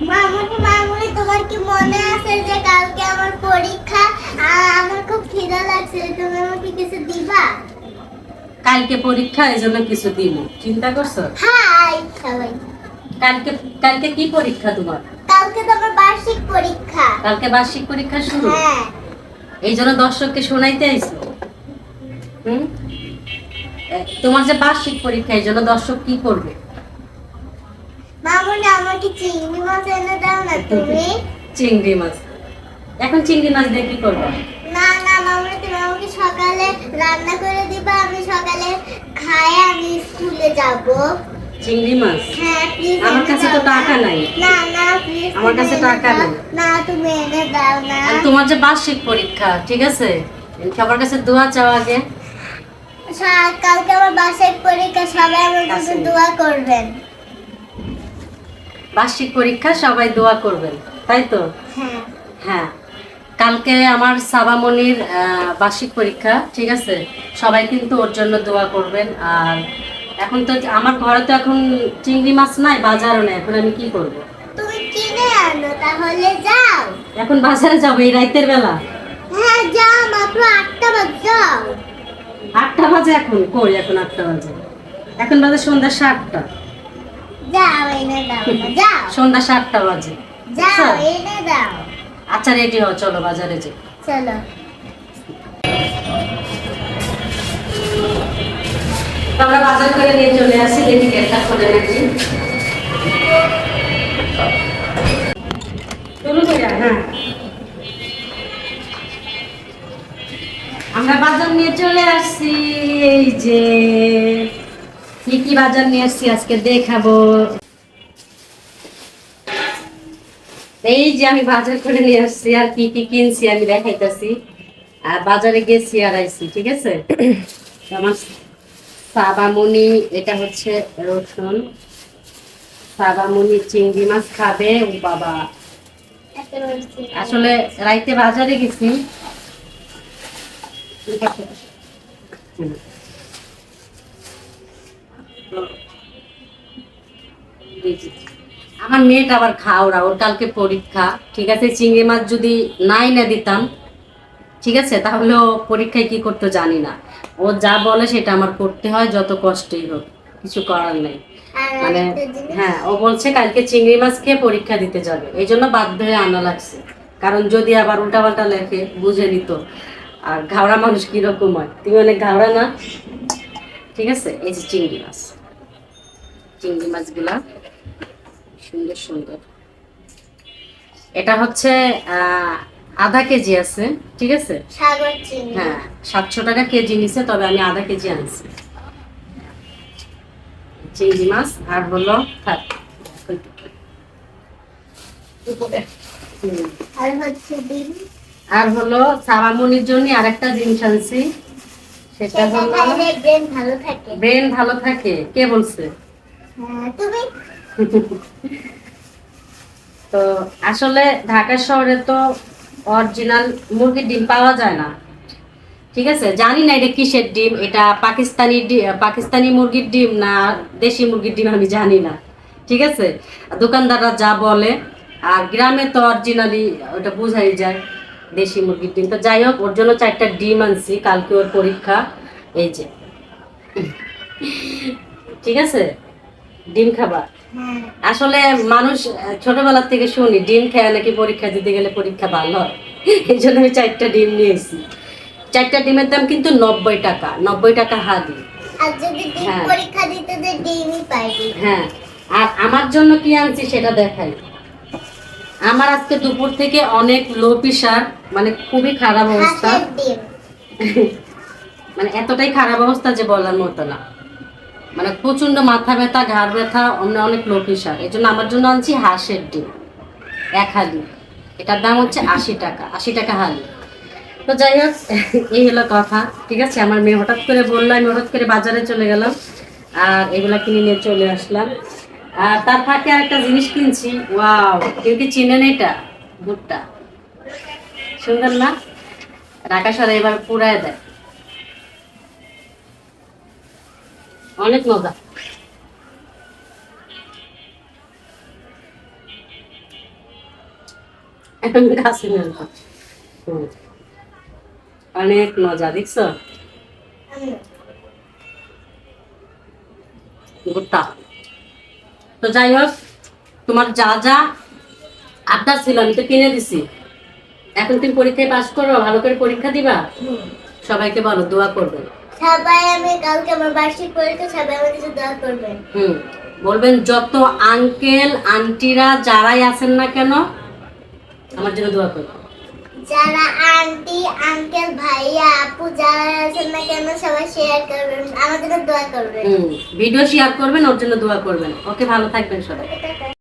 মামুনি মামুনি তোমার কি মনে আছে যে কালকে আমার পরীক্ষা? আমার খুব খিদা লাগছে তুমি আমাকে কিছু দিবা? কালকে পরীক্ষা এই জন্য কিছু দিব চিন্তা করছ? হাই সবাই কালকে কালকে কি পরীক্ষা তোমার? কালকে তো আমার বার্ষিক পরীক্ষা। কালকে বার্ষিক পরীক্ষা শুরু? হ্যাঁ। এই জন্য দর্শককে শোনাইতে আইছো? হুম? তোমার যে বার্ষিক পরীক্ষা এই জন্য দর্শক কি করবে? চিংড়ি মাছ এনে দাও না তুমি। চিংড়ি মাছ। এখন চিংড়ি মাছ দিয়ে কি করবে? না না মামুনি তুমি আমাকে সকালে রান্না করে দিবা আমি সকালে খাই আমি স্কুলে যাব। চিংড়ি মাছ? হ্যাঁ প্লিজ আমার কাছে তো টাকা নাই। না না প্লিজ আমার কাছে টাকা নাই। না তুমি এনে দাও না। আর তোমার যে বার্ষিক পরীক্ষা ঠিক আছে? সবার কাছে দোয়া চাও আগে। কালকে আমার বাসায় পরীক্ষা সবাই আমার কাছে। দোয়া করবেন। বার্ষিক পরীক্ষা সবাই দোয়া করবেন তাই তো? হ্যাঁ। হ্যাঁ। কালকে আমার সাবামণির আহ, বার্ষিক পরীক্ষা ঠিক আছে? সবাই কিন্তু ওর জন্য দোয়া করবেন আর এখন তো আমার ঘরে তো এখন চিংড়ি মাছ নাই বাজারও নেই এখন আমি কি করব। তুমি কিনে আনো তাহলে যাও। এখন বাজারে যাব এই রাইতের বেলা। হ্যাঁ যাও মাত্র আটটা বাজ। আটটা বাজে এখন? কই এখন আটটা বাজে? এখন বাজে সন্ধ্যা সাতটা যাও এনে দাও না যাও সন্ধ্যা সাতটা বাজে। আচ্ছা। রেডি হও চলো বাজারে চলো। আমরা বাজার করে নিয়ে চলে আসি দেখি খুলে হ্যাঁ। আমরা বাজার নিয়ে চলে আসছি এই যে কি কি বাজার নিয়ে আসছি? আজকে দেখাবো। এই যে আমি বাজার করে নিয়ে আসছি আর কি কি কিনছি আমি দেখাইতেছি। আর বাজারে গেছি আর আইছি, ঠিক আছে? আমার সাবামণি, এটা হচ্ছে রসুন। সাবামণি চিংড়ি মাছ খাবে, ও বাবা। আসলে রাইতে বাজারে গেছি। আমার মেয়েটা আবার খাওয়া ওর কালকে পরীক্ষা ঠিক আছে? চিংড়ি মাছ যদি নাই না দিতাম ঠিক আছে? তাহলে ও পরীক্ষায় কি করতে জানি না। ও যা বলে সেটা আমার করতে হয় যত কষ্টই হোক কিছু করার নেই। মানে হ্যাঁ ও বলছে কালকে চিংড়ি মাছ খেয়ে পরীক্ষা দিতে যাবে। এই জন্য বাধ্য হয়ে আনা লাগছে। কারণ যদি আবার উল্টাপাল্টা লেখে বুঝে নিত। আর ঘাওড়া মানুষ কীরকম হয়? তুমি অনেক ঘাওড়া না? ঠিক আছে? এই যে চিংড়ি মাছ। চিংড়ি মাছগুলা। সুন্দর সুন্দর। এটা হচ্ছে আধা কেজি আছে ঠিক আছে? হ্যাঁ সাতশো টাকা কেজি নিছে তবে আমি আধা কেজি আনছি। চিংড়ি মাছ আর হলো থাক। হুম। আর হলো সাবামনির জন্য আরেকটা জিনিস আনছি। সেটা হলো ব্রেন ভালো থাকে। ব্রেন ভালো থাকে কে বলছে? হ্যাঁ তো আসলে ঢাকা শহরে তো অরিজিনাল মুরগির ডিম পাওয়া যায় না। ঠিক আছে? জানি না এটা কিসের ডিম, এটা পাকিস্তানি পাকিস্তানি মুরগির ডিম না দেশি মুরগির ডিম আমি জানি না। ঠিক আছে? দোকানদাররা যা বলে, আর গ্রামে তো অরিজিনালি ওটা বোঝাই যায় দেশি মুরগির ডিম। তো যাই হোক, ওর জন্য চারটা ডিম আনছি, কালকে ওর পরীক্ষা। এই যে। ঠিক আছে? ডিম খাবার? হ্যাঁ আসলে মানুষ আহ, ছোটবেলা থেকে শুনি ডিম খেয়ে নাকি পরীক্ষা দিতে গেলে পরীক্ষা ভালো হয়। এই জন্য আমি চারটা ডিম নিয়েছি। চারটা ডিমের দাম কিন্তু নব্বই টাকা নব্বই টাকা হাদি হ্যাঁ। হ্যাঁ। আর আমার জন্য কি আনছি সেটা দেখাই। আমার আজকে দুপুর থেকে অনেক লো প্রেশার মানে খুবই খারাপ অবস্থা। মানে এতটাই খারাপ অবস্থা যে বলার মতো না। মানে প্রচণ্ড মাথা ব্যথা, ঘাড় ব্যথা, অন্য অনেক লো প্রেশার এই জন্য আমার জন্য আনছি হাঁসের ডিম, এক হালি এটার দাম হচ্ছে আশি টাকা আশি টাকা হালি তো যাই হোক, এই হলো কথা, ঠিক আছে? আমার মেয়ে হঠাৎ করে বলল, আমি হঠাৎ করে বাজারে চলে গেলাম, আর এগুলো কিনে নিয়ে চলে আসলাম। আর তার ফাঁকে আরেকটা জিনিস কিনছি। ওয়াও, কেউ কি চিনেন এটা? ভুট্টা। সুন্দর না? ঢাকা শহরে এবার পুরায় দেয়। অনেক মজা। অনেক মজা দেখছ? ভুট্টা তো যাই হোক তোমার যা যা আড্ডা ছিল আমি তো কিনে দিছি। এখন তুমি পরীক্ষায় পাশ করো ভালো করে পরীক্ষা দিবা? সবাইকে বলো দোয়া করবেন সবাই আমি কালকে আমার বার্ষিক পরীক্ষা সবাই আমার কাছে দোয়া করবেন। হুম বলবেন যত আঙ্কেল আন্টিরা যারাই আছেন না কেন আমার জন্য দোয়া করবেন। যারা আন্টি আঙ্কেল ভাইয়া আপু যারা আছেন না কেন সবাই শেয়ার করবেন আমার জন্য দোয়া করবেন। হুম ভিডিও শেয়ার করবেন ওর জন্য দোয়া করবেন। ওকে ভালো থাকবেন সবাই।